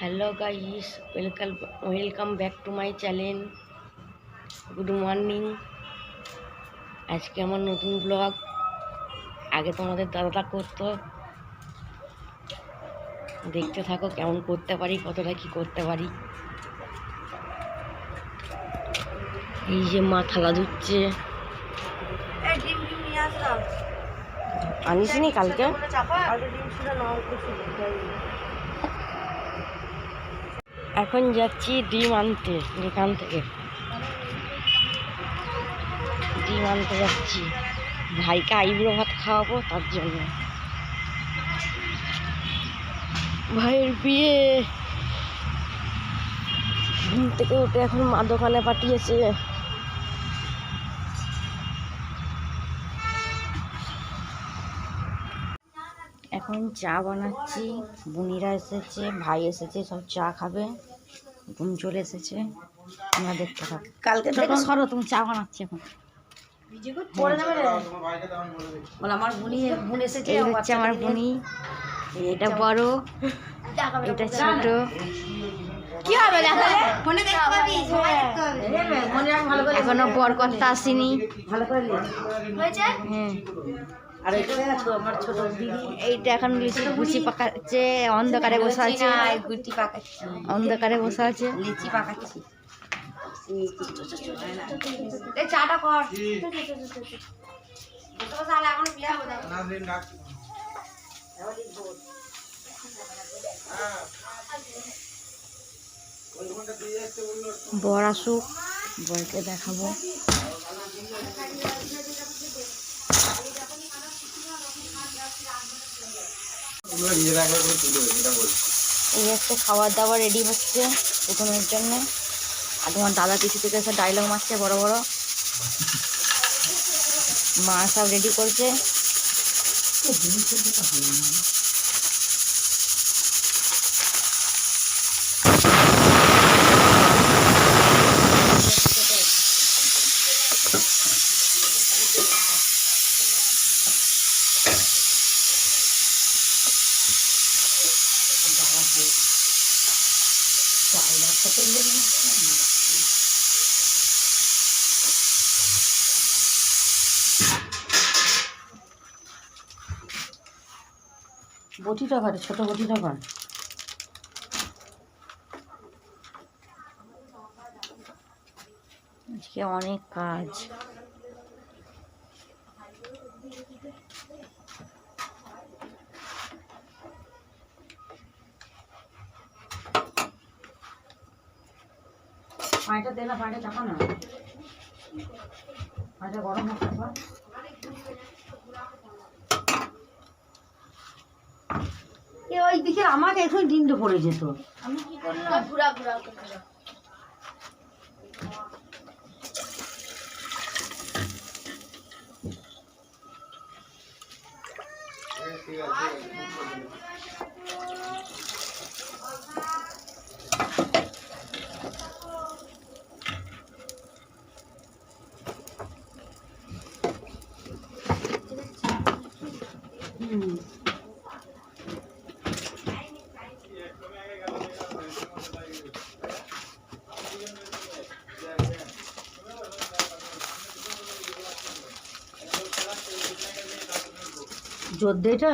Hello guys welcome welcome back to my channel good morning আজকে আমার নতুন blog আগে তোমাদের দাদাটা করতো। দেখতে থাকো কেমন করতে পারি কতটা কি করতে পারি। এই যে মা থালা ধুচ্ছে। আনিসনি কালকে? এখন যাচ্ছি ডিম আনতে দোকান থেকে। ডিম আনতে যাচ্ছি। ভাইকে আইব্রো ভাত খাওয়াবো, তার জন্য। ভাইয়ের বিয়ে। ঘুম থেকে উঠে এখন মা দোকানে পাঠিয়েছে। এখন চা বানাচ্ছি। বুনিরা এসেছে ভাই এসেছে সব চা খাবে। ঘুম চলে এসেছে। তোমরা দেখতে থাকো। কালকে দেখো সরো তুমি চা বানাচ্ছি এখন। পড়ে যাবে রে। বলে আমার বুনি বোন এসেছে হচ্ছে আমার বুনি এটা বড় এটা ছোট। কি হবে দেখালে ফোনে দেখতে পাবি? মনে রাখ ভালো এখনও বর কর্তা আসেনি। ভালো করে হ্যাঁ। আর আমার ছোট দিদি। এইটা এখন লিচি গুচি পাকাচ্ছে অন্ধকারে বসে আছে। গুটি পাকাচ্ছি। অন্ধকারে বসে আছে। লিচি পাকাচ্ছি। এই চাটা কর। বর আসুক বরকে দেখাবো। এই হচ্ছে খাবার দাবার রেডি হচ্ছে প্রথমের জন্য। আর তোমার দাদা পিছু থেকে এসে ডায়লগ মারছে বড় বড়। মা সব রেডি করছে। বটিটা ঘরে ছোট বটিটা ঘর আজকে অনেক কাজ। পানিটা চাপা না। পানিটা গরম। এ ওই দিকে আমাকে এখন ডিমটা পড়ে যেত। আমি কি করলাম? ঘুরা ঘুরা জোর দে এটা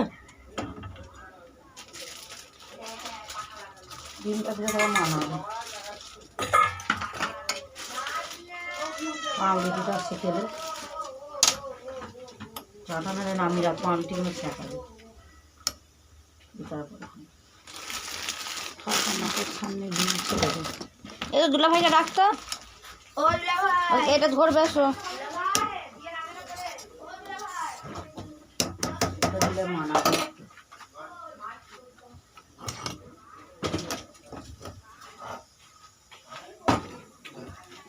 ডিমটা দিলে তখন মানাবে পাউরুটিটা সেঁকে দে চাটা নামিয়ে রাখব আমি ঠিক মতো তারপরে সামনে ডিম ছেড়ে দুলা ভাইকে ডাকতো। এটা ধরবে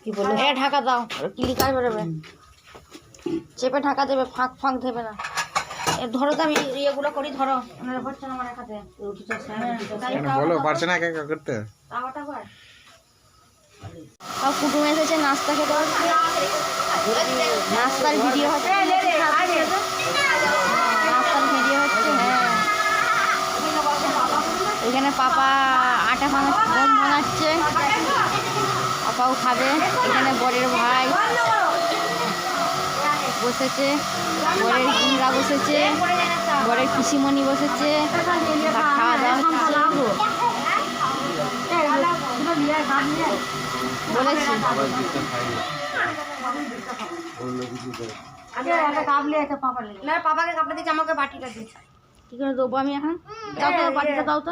কি বলে ঢাকা দাও ক্লিকার বেরোবে চেপে ঢাকা দেবে ফাঁক ফাঁক দেবে না ধরো তো আমি ইয়েগুলো করি ধরো ওনারা না আমার বলো পারছে না একা একা করতে তাওয়াটা কর সব কুটুম এসেছে নাস্তা খেতে হচ্ছে নাস্তার ভিডিও হচ্ছে পাপা আটা ভাঙা গম ভাঙাচ্ছে পাপাও খাবে এখানে বরের ভাই বসেছে বরের গুমরা বসেছে বরের পিসিমণি বসেছে খাওয়া দাওয়া বলেছি। না পাপাকে কাপড় দিচ্ছে আমাকে বাটিটা দিচ্ছে কি করে দেবো আমি এখন? দাও তো বাটিটা দাও তো।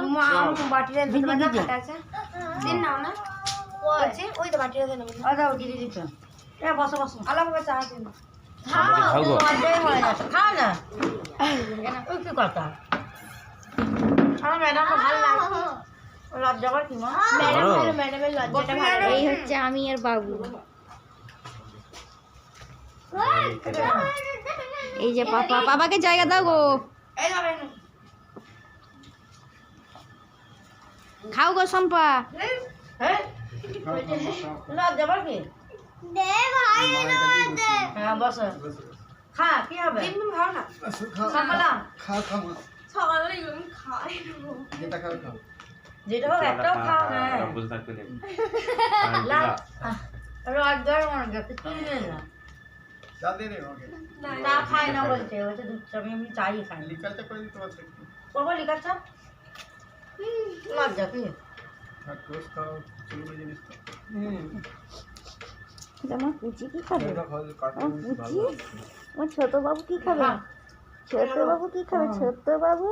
বাটিটা দিতে পারে না? ফাটা আছে। দিন নাও না। ওই। তো বাটিটা দেন আমাকে দিদি দিচ্ছ বসো বসো। আলাপ করে চা দিন খাও গো অর্ধেক গেছে খাও না। ওই কি কথা? আমার ম্যাডাম ভালো লাগে। লজ্জা কর কি মা? ম্যাডাম ধরো। ভালো ম্যাডামের লজ্জাটা ভালো এই হচ্ছে আমি আর বাবু। এই যে পাপা। পাপাকে জায়গা দাও গো। খাও গো সম্পা হ্যাঁ হ্যাঁ না। যেটা হোক একটাও খাও নেই। লজ্জার মনে গেছে কি না না বলছে বলছে দুধ চা আমি এমনি চাই খাই। করব লিকার চা লজ্জা কি আমার কুচি কি খাবে? কুচি? আমার ছোট বাবু কি খাবে? ছোট বাবু। কি খাবে? ছোট বাবু?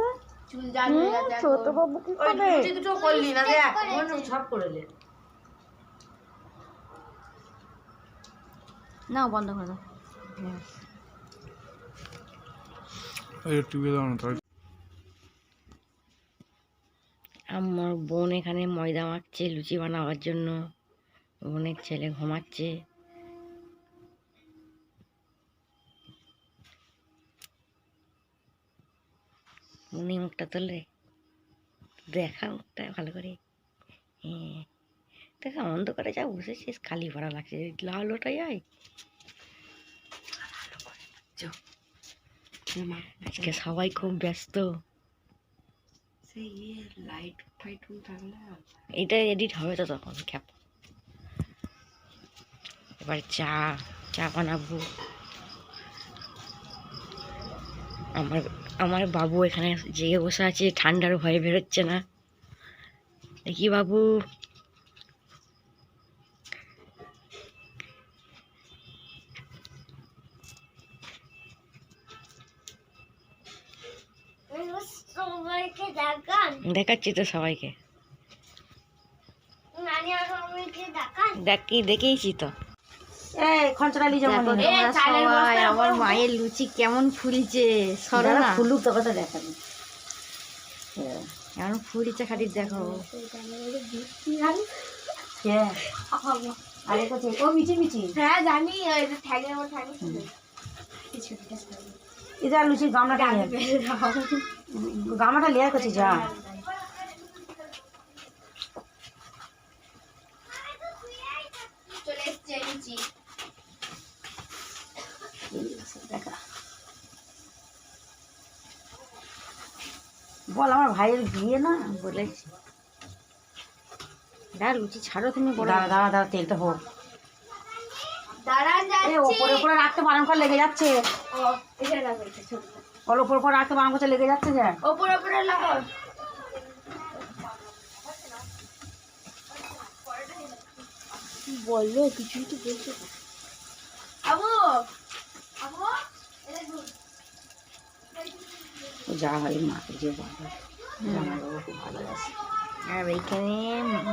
হয়ে হুম, যাচ্ছে ছোট বাবু কি খাবে? দুটো দুটো করলি না দেখ সব করে দে। বন্ধ করে দাও। আমার বোন এখানে ময়দা মাখছে, লুচি বানাবার জন্য। বোনের ছেলে ঘুমাচ্ছে। উনি মুখটা তোলে। দেখা মুখটা ভালো করে। হ্যাঁ। দেখা অন্ধকারে যা বসেছিস, খালি ভরা লাগছে। লাল ওটা যায়। আজকে সবাই খুব ব্যস্ত। এটা এডিট হবে তো তখন ক্যাপ এবার চা চা বানাবো। আমার আমার বাবু এখানে জেগে বসে আছে, ঠান্ডার ভয়ে বেরোচ্ছে না। দেখি বাবু। দেখাচ্ছি তো সবাইকে। নানি আর দেখি দেখেইছি তো। আমার মায়ের লুচি কেমন ফুলছে সরো ফুলুক তো কথা দেখাবি কেমন ফুলছে খালি দেখো। আরে কোথায় ও মিচি মিচি। হ্যাঁ জানি ওই যে ঠ্যাগের মধ্যে ঠ্যাগে এটা লুচি গামলাটা গামলাটা লেয়ার করছি যা চলে এসছে লুচি দেখা বল আমার ভাইয়ের বিয়ে না? বলেছি দা লুচি ছাড়ো তুমি দাঁড়া দাঁড়া দাঁড়া তেলটা হোক ওপরে ওপরে রাখতে বারণ করে লেগে যাচ্ছে। ওর ওপর ওপর রাখতে বারণ করতে লেগে যাচ্ছে যে। ওপর ওপরে লাগাও। বলল? কিছুই তো বলছো আবু এটা দুধ যা হয় মাকে যে বাবা খুব ভালোবাসে। আর এইখানে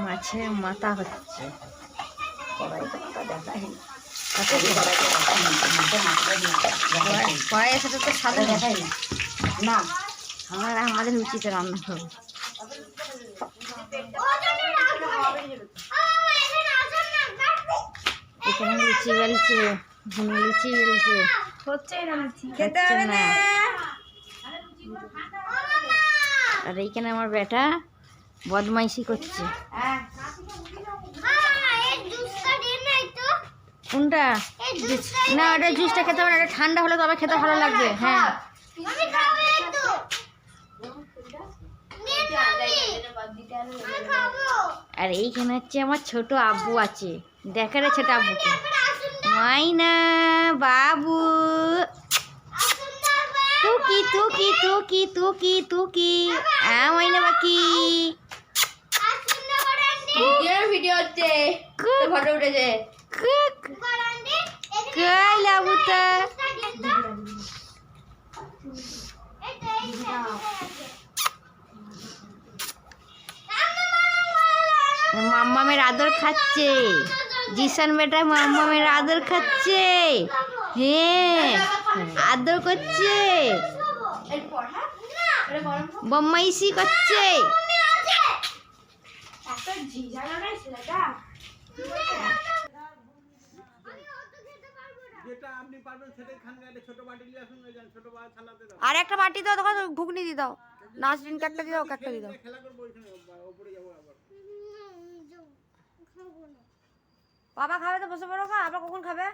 মাছের মাথা হচ্ছে। কড়াইটা মাথা দেখাই কড়াইয়ের সাথে তো সাদা দেখাই না। আমরা আমাদের লুচিতে রান্না করব এখানে লুচি বেলছে লুচি বেলছে হচ্ছে না। লুচি হচ্ছে না। আর এইখানে আমার বেটা বদমাইশি করছে। কোনটা? না, ওটা জুসটা খেতে হবে না এটা ঠান্ডা হলে তবে খেতে ভালো লাগবে হ্যাঁ। আর এইখানে হচ্ছে আমার ছোট আব্বু আছে। দেখা ছোট আব্বুকে। মাইনা, বাবু। তুকি তুকি তুকি তুকি তুকি আ মাইনা বাকি ভিডিও হচ্ছে ফটো উঠেছে। কই লাবুতা মাম্মামের আদর খাচ্ছে। জিসান বেটা মাম্মামের আদর খাচ্ছে। হ্যাঁ। আদর করছে। বম্মাইশি করছে। আর একটা বাটি দাও তখন ঘুগনি দিয়ে দাও। নাসরিনকে একটা দিয়ে দাও একটা দিয়ে দাও। বাবা খাবে তো বসে পড়ো খা আবার কখন খাবে?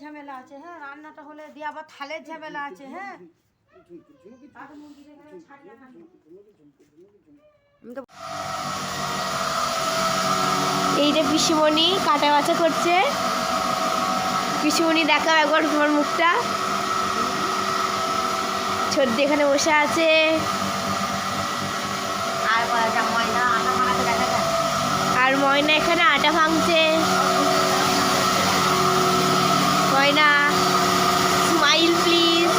ঝামেলা আছে হ্যাঁ? রান্নাটা হলে দিয়ে আবার থালের ঝামেলা আছে হ্যাঁ? এইটা পিসিমণি কাটা বাছা করছে। পিসিমণি দেখা একবার তোমার মুখটা। ছোট্ট এখানে বসে আছে আর বলা ময়দা আটা মাখাতে দেখা যায় আর ময়না এখানে আটা ভাঙছে। ময়না স্মাইল প্লিজ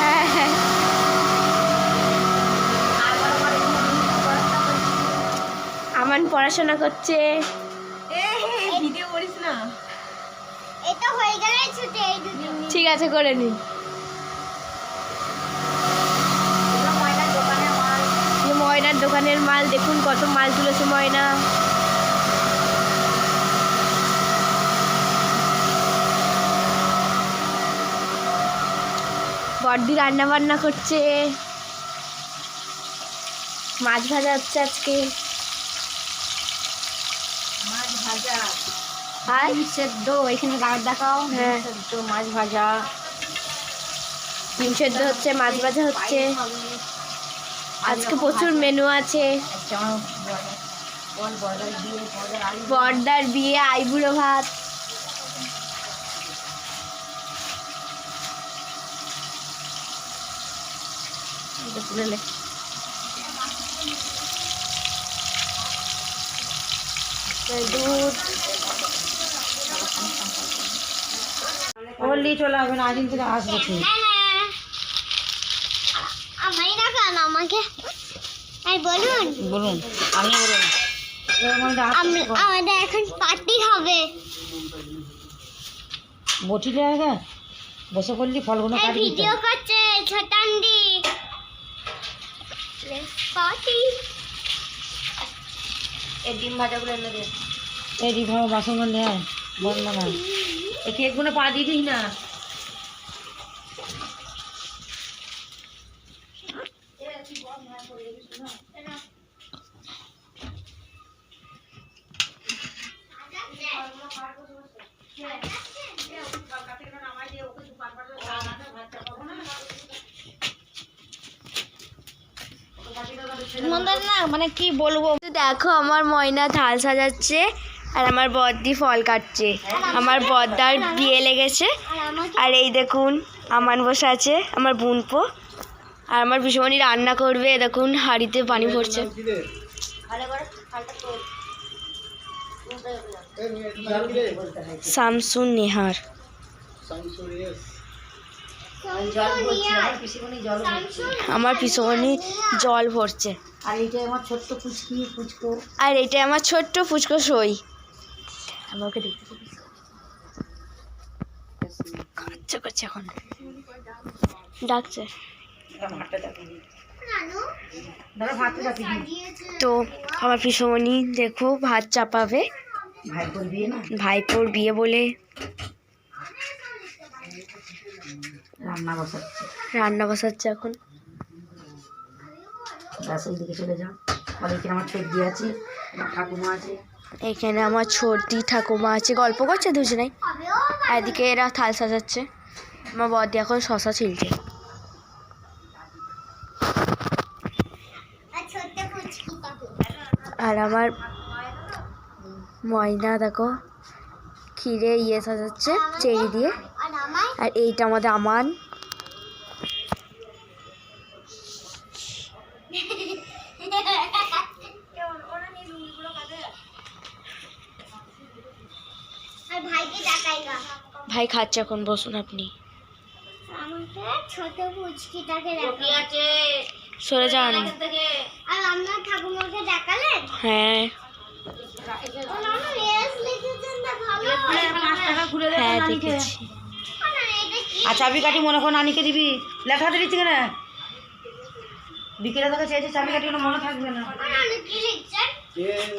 হ্যাঁ হ্যাঁ। বড় বড় আমান পড়াশোনা করছে। ভিডিও করিস না এটা হয়ে গেলে ছুটে এই দুটো ঠিক আছে করে মাল। ময়নার দোকানের মাল দেখুন কত মাল তুলেছে ময়না। বড়দি রান্না বান্না করছে। মাছ ভাজা হচ্ছে আজকে। মাছ ভাজা। আর? সেদ্ধ এখানে গাছ দেখাও। হ্যাঁ। সেদ্ধ মাছ ভাজা। ডিম সেদ্ধ হচ্ছে মাছ ভাজা হচ্ছে। আজকে প্রচুর মেনু আছে। আচ্ছা বর্দার বিয়ে আইবুড়ো ভাত। এটা তুলে নে। দুধ। চলে আসবে না আদিন থেকে আসবে ঠিক আমায় না। আমাকে আর বলুন বলুন আপনি বলুন আমি আমাদের এখন পার্টি হবে। বটিলে বসে করলি ফলগুলো ভিডিও করছে পার্টি। এই ডিম ভাজাগুলো এনে দে। এই বাসনগুলো নিয়ে আয় বল না এই কেকগুলো পা দিয়ে দিই না। না। মানে কি বলব? দেখো আমার ময়না থাল সাজাচ্ছে আর আমার বদ্দি ফল কাটছে। আমার বদ্দার বিয়ে লেগেছে। আর এই দেখুন আমান বসে আছে আমার বোনপো। আর আমার ভীষণই রান্না করবে দেখুন হাঁড়িতে পানি ভরছে। শামসুন নেহার। আমার পিসিমণি জল ভরছে। আর এইটা আমার ছোট্ট পুচকি পুচকো আর এটা আমার ছোট্ট ফুচকো সই। আমাকে দেখতে পাবি। করছে এখন। ডাকছে। তো আমার পিসমণি দেখো ভাত চাপাবে। ভাইপোর বিয়ে বলে। রান্না বসাচ্ছে। রান্না বসাচ্ছে এখন। ব্যাস ওই দিকে চলে যাও। আর এখানে আমার ঠেক আছে আমার ঠাকুমা আছে। এখানে আমার ছোটি ঠাকুমা আছে। গল্প করছে দুজনেই আর এদিকে এরা থাল সাজাচ্ছে। আমার বদি এখন শশা ছিলছে। আর আমার ময়না দেখো ক্ষীরে ইয়ে সাজাচ্ছে চেরি দিয়ে। আর এইটা আমাদের আমান আর ভাইকে ডাকাই গা ভাই খাচ্ছে এখন বসুন আপনি। ছোট পুচকিটাকে সরে যান। আর আপনার ঠাকুমাকে ডাকালেন হ্যাঁ। হ্যাঁ দেখেছি। আর চাবি কাঠি মনে করো নানিকে দিবি। লেখাতে দিচ্ছি কেন? বিকেলে তোকে চেয়েছি চাবি কাটি কোনো মনে থাকবে না।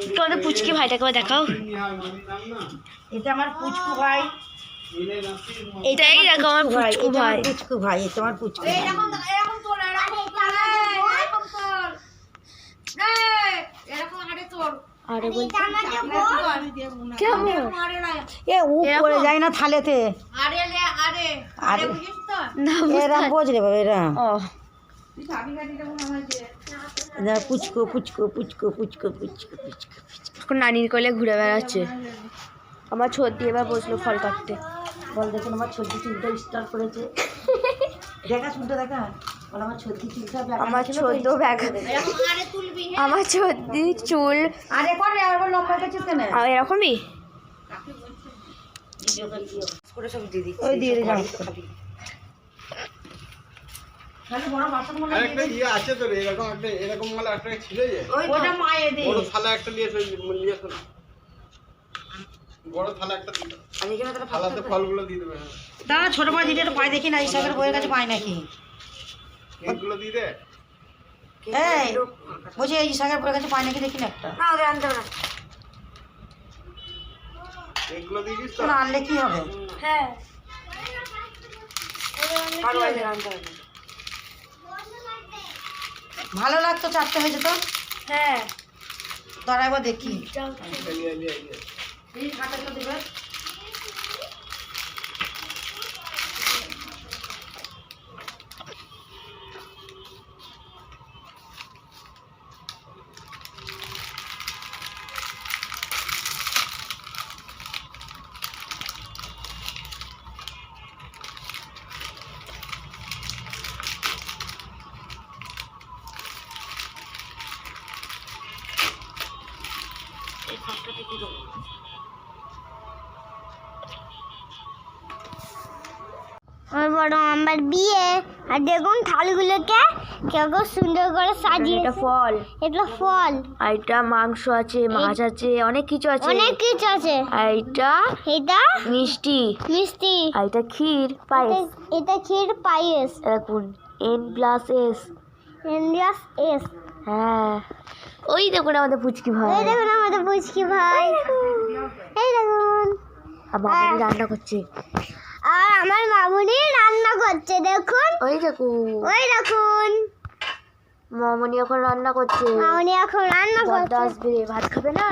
তোমাদের পুচকি ভাইটাকে দেখাও। এটা আমার পুচকু ভাই। এটাই দেখো আমার ভাই পুচকু ভাই পুচকু ভাই আমার পুচকু আরে এ উ? পড়ে যায় না থালেতে। আরে না এরা বোঝ রে বাবা এরা। ও। এরা পুচকু পুচকু পুচকু পুচকু পুচকু পুচকু এখন নানির কোলে ঘুরে বেড়াচ্ছে। আমার ছোট এবার বসল ফল কাটতে। বল দেখুন আমার ছর্দি চুলটা স্টার্ট করেছে। দেখা চুলটা দেখা। আমার ছর্দি চুলটা আমার ছোটদি চুল। আরে কর আবার লম্বা হয়েছে কেন? এরকমই? করে সব দিদি ওই দিয়ে দে যাও তাহলে বড় বাসন হয় একটা ইয়ে আছে তো এরকম একটা এরকম মালা একটা ছিল যে ওটা মায়ে দে। বড় থালা একটা নিয়ে এসো নিয়ে এসো না। বড় থালা একটা আমি কেন তাহলে থালাতে ফলগুলো দিয়ে দেবে হ্যাঁ। দাঁড়া ছোট বড় দিদি পাই দেখি না ইসাকের বইয়ের কাছে পাই নাকি? কেকগুলো দিয়ে দে। এই বলছি এই ইসাকের বইয়ের কাছে পাই নাকি দেখি না একটা। কেকগুলো দিয়ে দিস তো। না আনলে কি হবে? হ্যাঁ। ভালো লাগতো চারটে হয়েছে তো? হ্যাঁ। দাঁড়াবো দেখি। এই, এই, এই, এই। আমার বড় আমার বিয়ে। আর দেখুন থালগুলোকে কেমন সুন্দর করে সাজিয়ে এটা ফল। এটা ফল। আর এটা মাংস আছে মাছ আছে অনেক কিছু আছে। অনেক কিছু আছে। আর এটা এটা মিষ্টি। মিষ্টি। আর এটা ক্ষীর পায়েস। এটা- ক্ষীর পায়েস। দেখুন N plus S India's S হ্যাঁ। ওই দেখুন আমাদের পুচকি ভাই। এই দেখুন আমাদের পুচকি ভাই। এই দেখুন। মামনি রান্না করছে। আর আমার মামুনি রান্না করছে দেখুন। ওই দেখুন। ওই দেখুন। মামনি এখন রান্না করছে। মামুনি এখন রান্না করছে। আসবে ভাত খাবে না?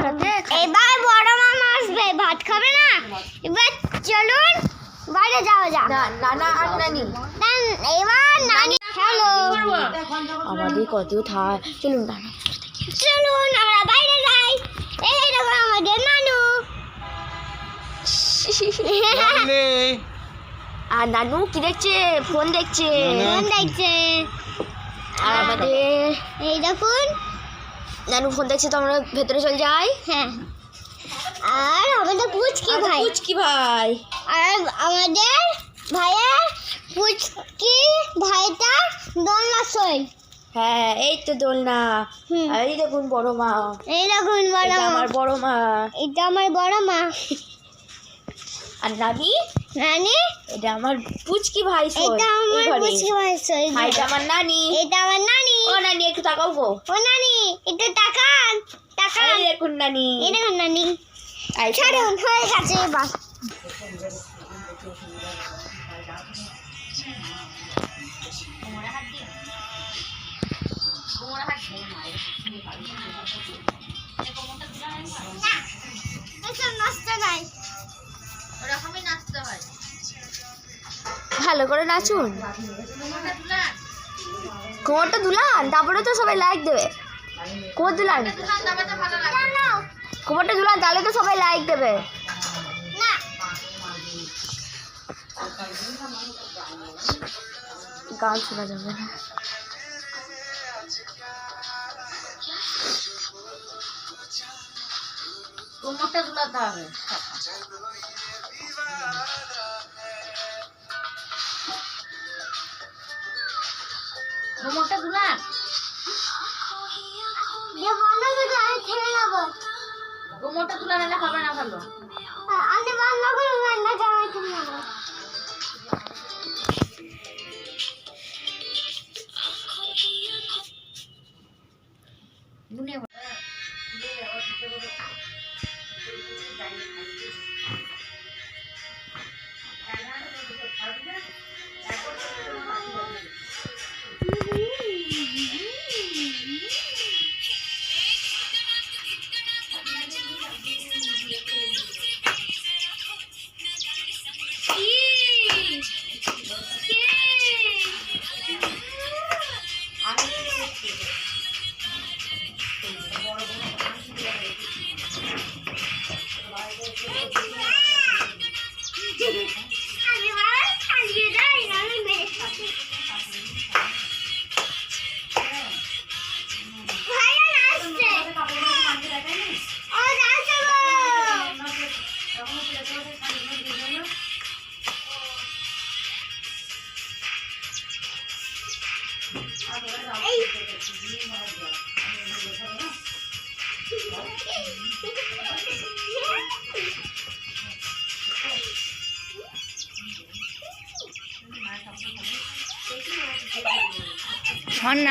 এবার বড় মামা আসবে ভাত খাবে না? এবার চলুন বাইরে যাওয়া যাক। নানা আর নানি। এবার নানি হ্যালো আমাদের কত থা চলুন নানা। চলুন আমরা বাইরে যাই। এই দেখো আমাদের নানু। আর নানু কি দেখছে? ফোন দেখছে। ফোন দেখছে। আর আমাদের এই দেখুন। নানু ফোন দেখছে তো আমরা ভেতরে চলে যাই। হ্যাঁ। আর আমাদের পুচকি ভাই। পুচকি ভাই। আর আমাদের ভাইয়ের পুচকি ভাইটা দোলনা সই হ্যাঁ এই তো দোলনা। এই দেখুন বড় মা। এই দেখুন বড় মা। আমার বড় মা। এটা আমার বড় মা। আর নানি নানি? এটা আমার পুচকি ভাই এটা আমার পুচকি ভাই আর এটা আমার নানি। এটা আমার নানি। ও নানি একটু তাকাও গো। ও নানি একটু তাকান তাকান। এই দেখুন নানি। এই দেখুন নানি। ছাড়ুন হয়ে গেছে এবার ভালো করে নাচুন। কোমরটা দুলান, তারপরে তো সবাই লাইক দেবে। কোমর দুলান। কোমরটা দুলান, তাহলে তো সবাই লাইক দেবে। গান শোনা যাবে না। কোমরটা দুলাতে হবে কোমরটা দুলান কোমরটা তুলা নিলে হবে না ভালো। আমার না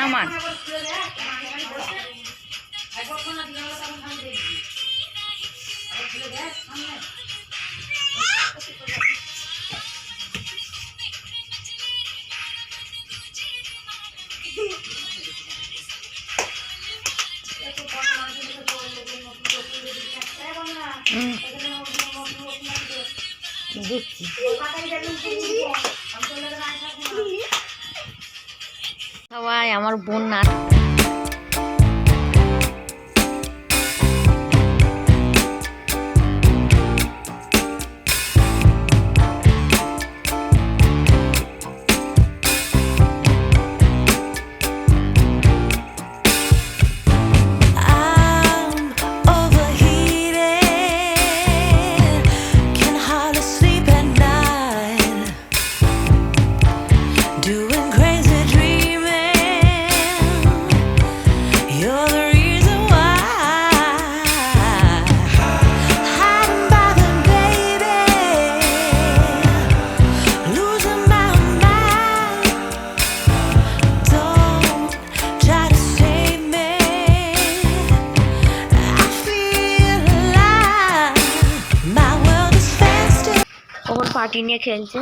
আমার হুম। দেখছি সবাই আমার বোন নাচ খেলছে।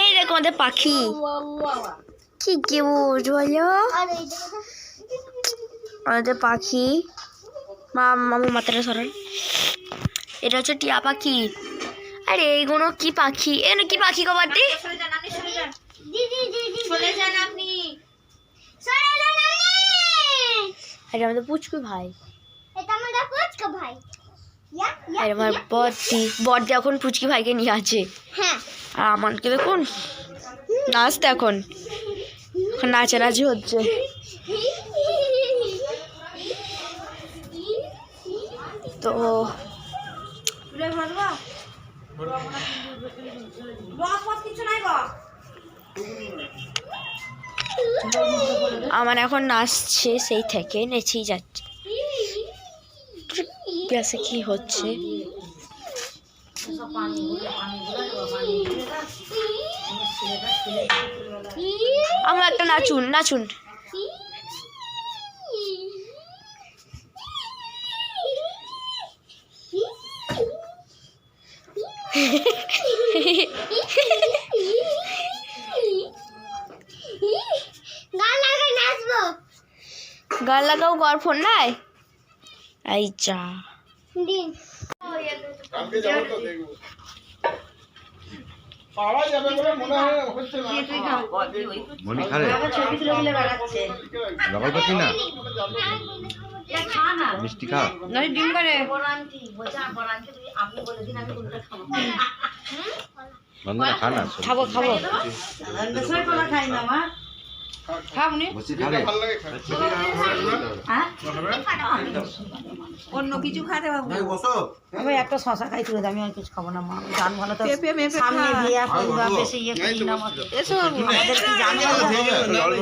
এই দেখো আমাদের পাখি। কি কিউট বলো। আমাদের পাখি। মা মামু মাথাটা সরান। এটা হচ্ছে টিয়া পাখি। আরে এইগুলো কি পাখি? এ কি পাখি গো বাটি? আরে, আমাদের পুচকু ভাই। এখন পুচকি ভাইকে নিয়ে আছে। আর দেখুন এখন নাচানাচি হচ্ছে। তো আমার এখন নাচছে সেই থেকে নেচেই যাচ্ছে। ব্যাসে কি হচ্ছে? আমার একটা নাচুন নাচুন। গান লাগাও ফোন নাই? এই কালকে যাব তো দেখব পাওয়া যাবে বলে মনে হয় হচ্ছে না মনি খারে লগাল পাচ্ছি না মিষ্টি খা ডিম করে খা না খাব খাব। খাই না মা? খাবনি বসি খাবে? ভালো লাগে খাই অন্য কিছু খাতে আমি একটা শশা খাই তুলে আমি আর কিছু খাব না মা। জান ভালো তো সামনে বেশি ইয়ে করি না আমাদের জান ভালো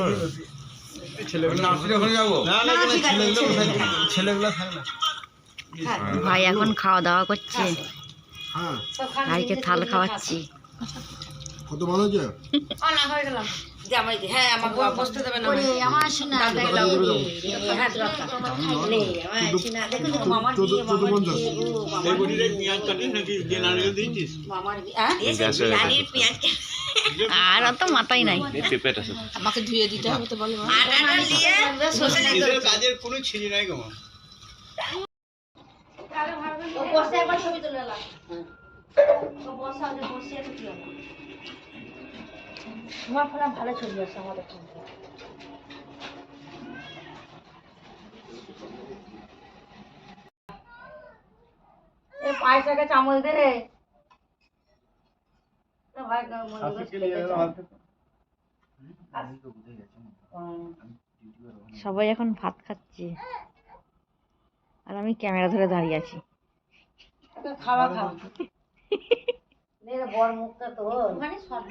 ভাই এখন খাওয়া দাওয়া করছে। ভাইকে থাল খাওয়াচ্ছি। কত ভালো হয়েছে? হ্যাঁ আমাকে বসতে দেবে না আমার সিনা মামার মামার বিয়ে মামার বিয়ে হ্যাঁ? পেঁয়াজ আর অত মাথায় নাই আমাকে ধুয়ে দিতে হবে তো বলো। কাজের কোনো নাই গো বসে একবার ছবি তুলে বসে বসে তোমার ফোনে ভালো ছবি আছে আমাদের ফোন এই চামচ দে রে। ভাই সবাই এখন ভাত খাচ্ছে। আর আমি ক্যামেরা ধরে দাঁড়িয়ে আছি। খাওয়া খাওয়া বড় মুখটা তো মানে সব